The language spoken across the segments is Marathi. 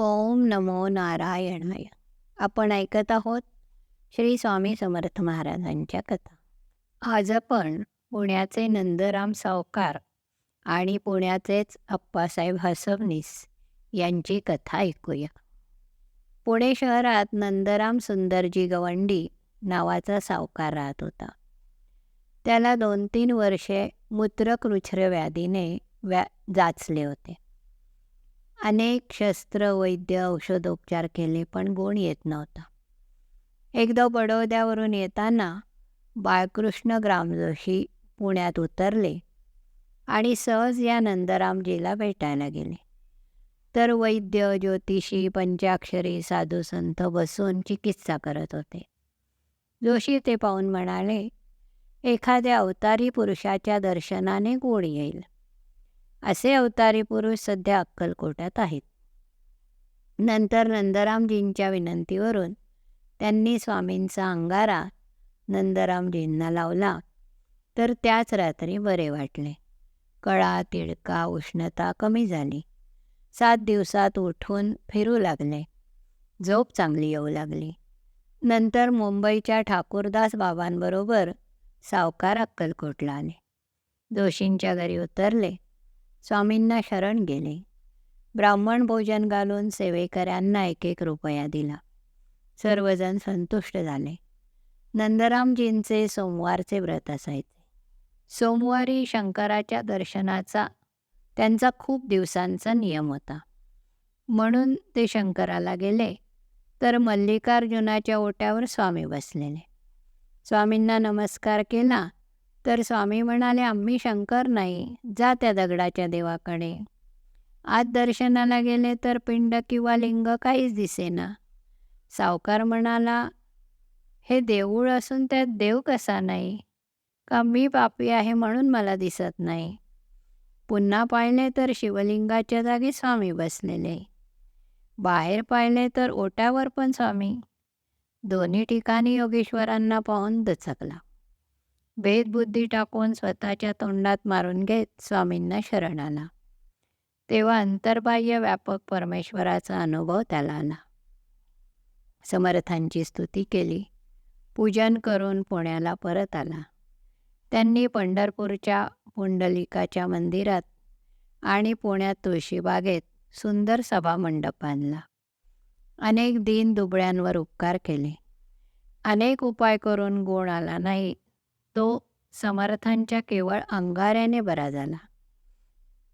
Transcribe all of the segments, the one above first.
ओम नमो नारायणाय. आपण ऐकत आहोत श्री स्वामी समर्थ महाराजांच्या कथा. आज आपण पुण्याचे नंदराम सावकार आणि पुण्याचेच अप्पासाहेब हसबनीस यांची कथा ऐकूया. पुणे शहरात नंदराम सुंदरजी गवंडी नावाचा सावकार राहत होता. त्याला दोन तीन वर्षे मूत्रकृच्छ्र व्याधीने व्या जाचले होते. अनेक शस्त्र वैद्य औषधोपचार केले पण गुण येत नव्हता. एकदा बडोद्यावरून येताना बाळकृष्ण ग्रामजोशी पुण्यात उतरले आणि सहज या नंदरामजीला भेटायला गेले. तर वैद्य ज्योतिषी पंचाक्षरी साधू संत बसून चिकित्सा करत होते. जोशी ते पाहून म्हणाले एखाद्या अवतारी पुरुषाच्या दर्शनाने गुण येईल. असे अवतारी पुरुष सध्या अक्कलकोटात आहेत. नंतर नंदरामजींच्या विनंतीवरून त्यांनी स्वामींचा अंगारा नंदरामजींना लावला तर त्याच रात्री बरे वाटले. कळा तिडका उष्णता कमी झाली. सात दिवसात उठून फिरू लागले. झोप चांगली येऊ लागली. नंतर मुंबईच्या ठाकूरदास बाबांबरोबर सावकार अक्कलकोटला आले. जोशींच्या घरी उतरले. स्वामींना शरण गेले. ब्राह्मण भोजन घालून सेवेकऱ्यांना एक एक रुपया दिला. सर्वजण संतुष्ट झाले. नंदरामजींचे सोमवारचे व्रत असायचे. सोमवारी शंकराच्या दर्शनाचा त्यांचा खूप दिवसांचा नियम होता. म्हणून ते शंकराला गेले तर मल्लिकार्जुनाच्या ओट्यावर स्वामी बसलेले. स्वामींना नमस्कार केला तर स्वामी म्हणाले आम्ही शंकर नाही जा त्या दगडाच्या देवाकडे. आज दर्शनाला गेले तर पिंड किंवा लिंग काहीच दिसेना. सावकार म्हणाला हे देऊळ असून त्यात देव कसा नाही? का मी पापी आहे म्हणून मला दिसत नाही? पुन्हा पाहिले तर शिवलिंगाच्या जागी स्वामी बसलेले. बाहेर पाहिले तर ओट्यावर पण स्वामी. दोन्ही ठिकाणी योगेश्वरांना पाहून दचकला. भेदबुद्धी टाकून स्वतःच्या तोंडात मारून घेत स्वामींना शरण आला तेव्हा अंतर्बाह्य व्यापक परमेश्वराचा अनुभव त्याला आला. समर्थांची स्तुती केली. पूजन करून पुण्याला परत आला. त्यांनी पंढरपूरच्या पुंडलिकाच्या मंदिरात आणि पुण्यात तुळशीबागेत सुंदर सभामंडप बांधला. अनेक दिन दुबळ्यांवर उपकार केले. अनेक उपाय करून गुण आला नाही तो समर्थांच्या केवळ अंगाऱ्याने बरा झाला.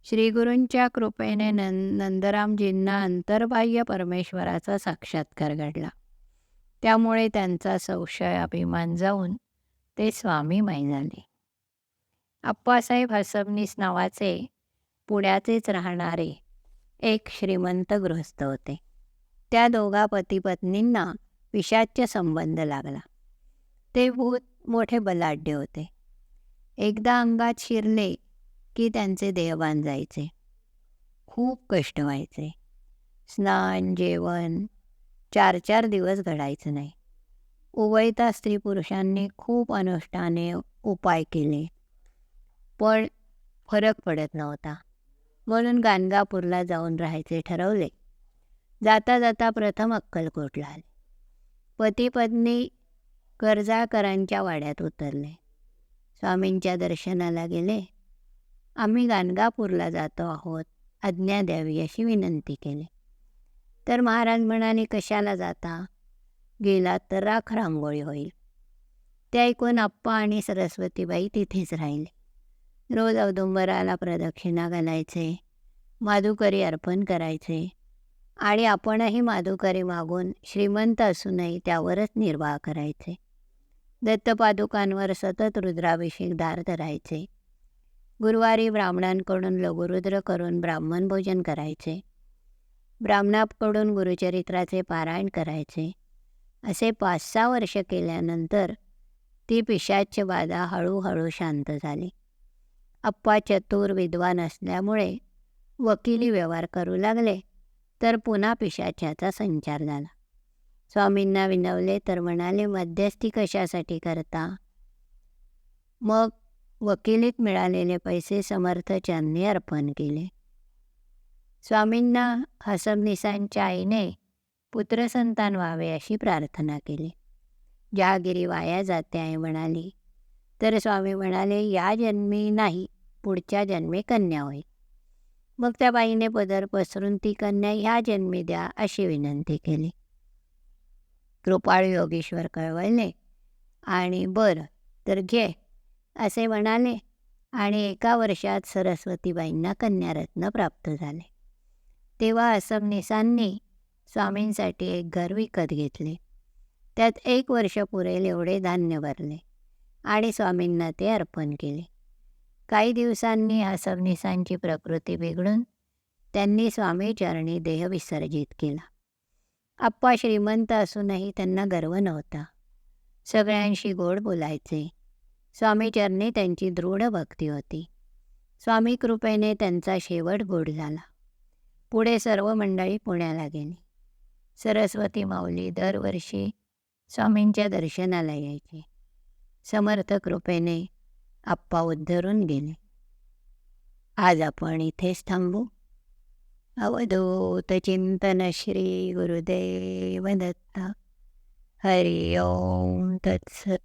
श्रीगुरूंच्या कृपेने नं नंदरामजींना अंतर्बाह्य परमेश्वराचा साक्षात्कार घडला. त्यामुळे त्यांचा संशय अभिमान जाऊन ते स्वामीमय झाले. अप्पासाहेब हसबनीस नावाचे पुण्याचेच राहणारे एक श्रीमंत गृहस्थ होते. त्या दोघा पतीपत्नींना विषाच्य संबंध लागला. ते भूत मोठे बलाढ्य होते. एकदा अंगात शिरले की त्यांचे देहवान जायचे. खूप कष्ट व्हायचे. स्नान जेवण चार चार दिवस घडायचं नाही. उभयता स्त्री पुरुषांनी खूप अनुष्ठाने उपाय केले. पण फरक पडत नव्हता. म्हणून गाणगापूरला जाऊन राहायचे ठरवले. जाता जाता प्रथम अक्कलकोटला आले. पती पत्नी कर्जाकरांच्या वाड्यात उतरले. स्वामींच्या दर्शनाला गेले. आम्ही गाणगापूरला जातो आहोत आज्ञा द्यावी अशी विनंती केली. तर महाराज म्हणाले कशाला जाता? गेलात तर राख रांगोळी होईल. ते ऐकून आप्पा आणि सरस्वतीबाई तिथेच राहिले. रोज औदुंबराला प्रदक्षिणा घालायचे माधुकरी अर्पण करायचे आणि आपणही माधुकरी मागून श्रीमंत असूनही त्यावरच निर्वाह करायचे. दत्तपादुकांवर सतत रुद्राभिषेक धार धरायचे. गुरुवारी ब्राह्मणांकडून लघुरुद्र करून ब्राह्मण भोजन करायचे. ब्राह्मणाकडून गुरुचरित्राचे पारायण करायचे. असे पाच सहा वर्ष केल्यानंतर ती पिशाच्य बाधा हळूहळू शांत झाली. अप्पा चतुर विद्वान असल्यामुळे वकिली व्यवहार करू लागले तर पुन्हा पिशाच्याचा संचार झाला. स्वामींना विनवले तर म्हणाले मध्यस्थी कशासाठी करता? मग वकिलीत मिळालेले पैसे समर्थचंदने अर्पण केले. स्वामींना हसमनिसांच्या आईने पुत्रसंतान व्हावे अशी प्रार्थना केली. जहागिरी वाया जाते आहे म्हणाली. तर स्वामी म्हणाले या जन्मी नाही पुढच्या जन्मी कन्या होईल. मग त्या बाईने पदर पसरून ती कन्या ह्या जन्मी द्या अशी विनंती केली. कृपाळू योगेश्वर कळवळले आणि बरं तर घे असे म्हणाले आणि एका वर्षात सरस्वतीबाईंना कन्यारत्न प्राप्त झाले. तेव्हा असमनिसांनी स्वामींसाठी एक घर विकत घेतले. त्यात एक वर्ष पुरेल एवढे धान्य भरले आणि स्वामींना ते अर्पण केले. काही दिवसांनी असमनिसांची प्रकृती बिघडून त्यांनी स्वामीचरणी देह विसर्जित केला. आप्पा श्रीमंत असूनही त्यांना गर्व नव्हता. सगळ्यांशी गोड बोलायचे. स्वामीचरणी त्यांची दृढ भक्ती होती. स्वामी कृपेने त्यांचा शेवट गोड झाला. पुढे सर्व मंडळी पुण्याला गेली. सरस्वती माऊली दरवर्षी स्वामींच्या दर्शनाला यायची. समर्थ कृपेने आप्पा उद्धरून गेले. आज आपण इथेच थांबू. अवधूत चिंतन श्री गुरुदेव दत्त हरि ओम तत्सत